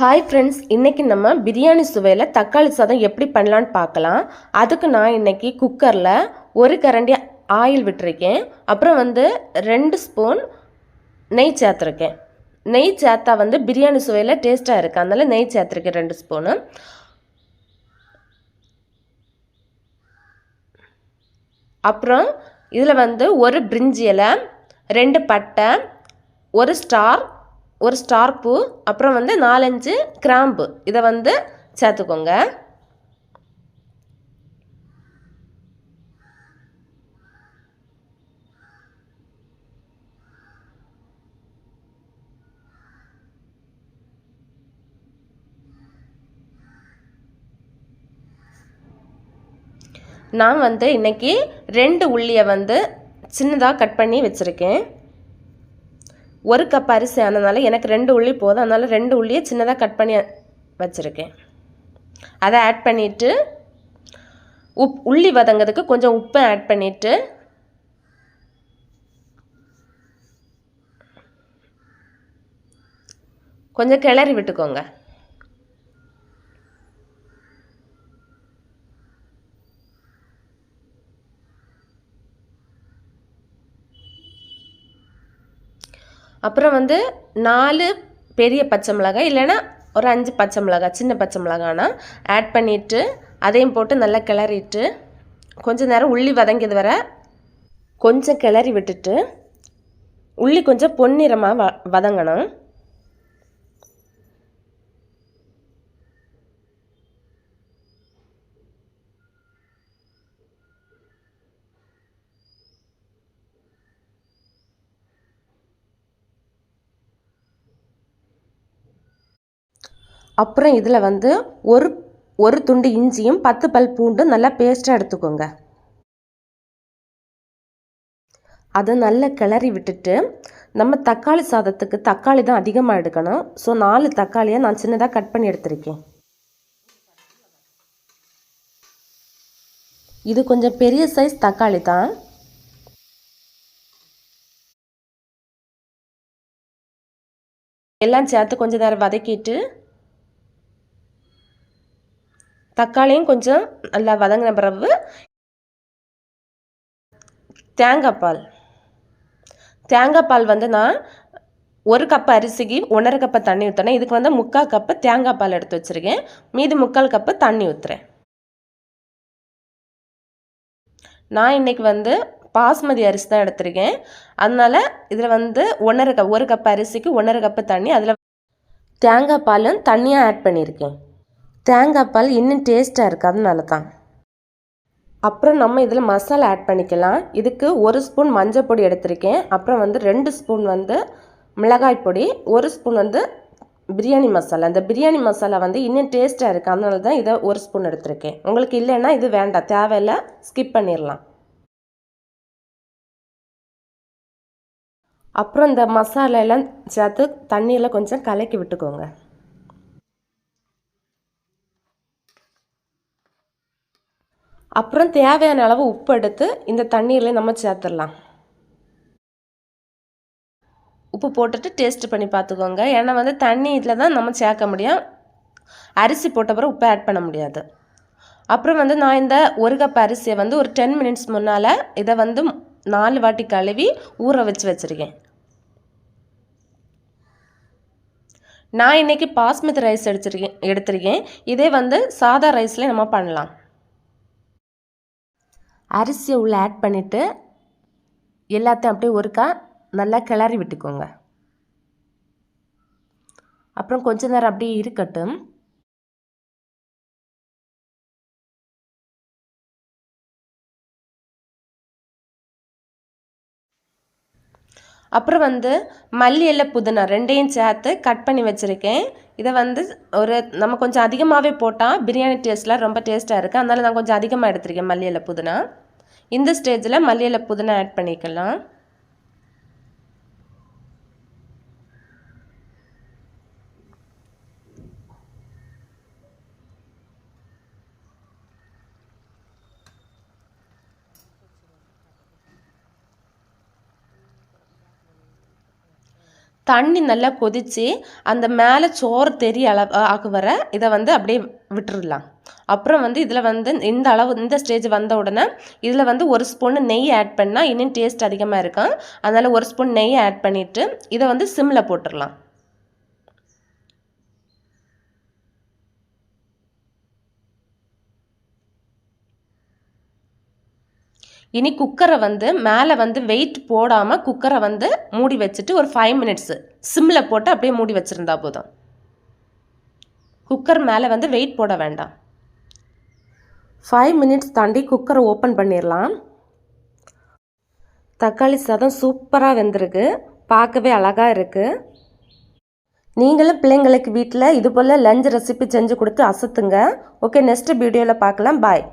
Hi friends இன்றைக்கி நம்ம பிரியாணி சுவையில் தக்காளி சாதம் எப்படி பண்ணலான்னு பார்க்கலாம். அதுக்கு நான் இன்னைக்கு குக்கரில் ஒரு கரண்டி ஆயில் விட்டுருக்கேன். அப்புறம் வந்து ரெண்டு ஸ்பூன் நெய் சேர்த்துருக்கேன். நெய் சேர்த்தா வந்து பிரியாணி சுவையில் டேஸ்ட்டாக இருக்குது அதனால் நெய் சேர்த்துருக்கேன் ரெண்டு ஸ்பூனு அப்புறம் இதில் வந்து ஒரு பிரிஞ்சி இலை ரெண்டு பட்டை ஒரு ஸ்டார் ஒரு ஸ்டார் பூ அப்புறம் வந்து நாலஞ்சு கிராம்பு. இதை வந்து சேர்த்துக்கோங்க. நான் வந்து இன்னைக்கு ரெண்டு உள்ளியை வந்து சின்னதாக கட் பண்ணி வச்சுருக்கேன். ஒரு கப் அரிசி ஆனதுனால எனக்கு ரெண்டு உள்ளி போதும். அதனால் ரெண்டு உள்ளியை சின்னதாக கட் பண்ணி வச்சுருக்கேன். அதை ஆட் பண்ணிவிட்டு உப் உள்ளி வதங்கிறதுக்கு கொஞ்சம் உப்பை ஆட் பண்ணிவிட்டு கொஞ்சம் கிளறி விட்டுக்கோங்க. அப்புறம் வந்து நாலு பெரிய பச்சை மிளகாய் இல்லைன்னா ஒரு அஞ்சு பச்சை மிளகாய் சின்ன பச்சை மிளகானா ஆட் பண்ணிவிட்டு அதையும் போட்டு நல்லா கிளறிட்டு கொஞ்சம் நேரம் உள்ளி வதங்கியது வர கொஞ்சம் கிளறி விட்டுட்டு உள்ளி கொஞ்சம் பொன்னிறமாக வ வதங்கணும். அப்புறம் இதில் வந்து ஒரு ஒரு துண்டு இஞ்சியும் பத்து பல் பூண்டும் நல்லா பேஸ்ட்டாக எடுத்துக்கோங்க. அதை நல்லா கிளறி விட்டுட்டு நம்ம தக்காளி சாதத்துக்கு தக்காளி தான் அதிகமாக எடுக்கணும். ஸோ நாலு தக்காளியை நான் சின்னதாக கட் பண்ணி எடுத்திருக்கேன். இது கொஞ்சம் பெரிய சைஸ் தக்காளி தான். எல்லாம் சேர்த்து கொஞ்சம் நேரம் வதக்கிட்டு தக்காளியும் கொஞ்சம் நல்லா வதங்கின பிறகு தேங்காய் பால். தேங்காய் பால் வந்து நான் ஒரு கப்பு அரிசிக்கு ஒன்றரை கப்பு தண்ணி ஊற்றுறேன் இதுக்கு வந்து முக்கால் கப்பு தேங்காய் பால் எடுத்து வச்சுருக்கேன். மீதி முக்கால் கப்பு தண்ணி ஊற்றுறேன் நான் இன்றைக்கி வந்து பாஸ்மதி அரிசி தான் எடுத்திருக்கேன். அதனால் இதில் வந்து ஒன்றரை கப் ஒரு கப் அரிசிக்கு ஒன்றரை கப்பு தண்ணி அதில் தேங்காய் பாலும் தண்ணியாக ஆட் பண்ணியிருக்கேன். தேங்காய் பால் இன்னும் டேஸ்ட்டாக இருக்காதுனால தான் அப்புறம் நம்ம இதில் மசாலா ஆட் பண்ணிக்கலாம். இதுக்கு ஒரு ஸ்பூன் மஞ்சள் பொடி எடுத்திருக்கேன். அப்புறம் வந்து ரெண்டு ஸ்பூன் வந்து மிளகாய் பொடி ஒரு ஸ்பூன் வந்து பிரியாணி மசாலா. இந்த பிரியாணி மசாலா வந்து இன்னும் டேஸ்ட்டாக இருக்குது அதனால தான் இதை ஒரு ஸ்பூன் எடுத்திருக்கேன். உங்களுக்கு இல்லைன்னா இது வேண்டாம். தேவையில்லை ஸ்கிப் பண்ணிடலாம். அப்புறம் இந்த மசாலா எல்லாம் சேர்த்து தண்ணியில் கொஞ்சம் கலக்கி விட்டுக்கோங்க. அப்புறம் தேவையான அளவு உப்பு எடுத்து இந்த தண்ணீரில் நம்ம சேர்த்துடலாம். உப்பு போட்டுட்டு டேஸ்ட் பண்ணி பார்த்துக்கோங்க. ஏன்னா வந்து தண்ணி இதில் தான் நம்ம சேர்க்க முடியும். அரிசி போட்ட பிறகு உப்பை ஆட் பண்ண முடியாது. அப்புறம் வந்து நான் இந்த ஒரு கப் அரிசியை வந்து ஒரு டென் மினிட்ஸ் முன்னால் இதை வந்து நாலு வாட்டி கழுவி ஊற வச்சு வச்சுருக்கேன். நான் இன்றைக்கி பாஸ்மதி ரைஸ் எடுத்திருக்கேன் எடுத்திருக்கேன். இதே வந்து சாதா ரைஸில் நம்ம பண்ணலாம். அரிசியை உள்ளே ஆட் பண்ணிவிட்டு எல்லாத்தையும் அப்படியே ஒருக்கா நல்லா கிளறி விட்டுக்கோங்க. அப்புறம் கொஞ்ச நேரம் அப்படியே இருக்கட்டும். அப்புறம் வந்து மல்லி இலை புதினா ரெண்டையும் சேர்த்து கட் பண்ணி வச்சுருக்கேன். இதை வந்து ஒரு நம்ம கொஞ்சம் அதிகமாகவே போட்டால் பிரியாணி டேஸ்ட்லாம் ரொம்ப டேஸ்ட்டாக இருக்குது அதனால் நான் கொஞ்சம் அதிகமாக எடுத்திருக்கேன் மல்லி இலை புதினா. இந்த ஸ்டேஜில் மல்லி புதினா ஆட் பண்ணிக்கலாம். தண்ணி நல்லா கொதித்து அந்த மேலே சோறு தெரிய அளவு ஆகு வர இதை வந்து அப்படியே விட்டுடலாம் அப்புறம் வந்து இதில் வந்து இந்த அளவு இந்த ஸ்டேஜ் வந்த உடனே இதில் வந்து ஒரு ஸ்பூன் நெய் ஆட் பண்ணால் இன்னும் டேஸ்ட் அதிகமாக இருக்கும். அதனால் ஒரு ஸ்பூன் நெய் ஆட் பண்ணிவிட்டு இதை வந்து சிம்மில் போட்டுடலாம் இனி குக்கரை வந்து மேலே வந்து வெயிட் போடாமல் குக்கரை வந்து மூடி வச்சுட்டு ஒரு ஃபைவ் மினிட்ஸு சிம்மில் போட்டு அப்படியே மூடி வச்சுருந்தா போதும். குக்கர் மேலே வந்து வெயிட் போட வேண்டாம். ஃபைவ் மினிட்ஸ் தாண்டி குக்கரை ஓப்பன் பண்ணிடலாம் தக்காளி சாதம் சூப்பராக வெந்திருக்கு. பார்க்கவே அழகாக இருக்குது நீங்களும் பிள்ளைங்களுக்கு வீட்டில் இது போல் லஞ்ச் ரெசிபி செஞ்சு கொடுத்து அசத்துங்க. ஓகே நெக்ஸ்ட் வீடியோவில் பார்க்கலாம். பாய்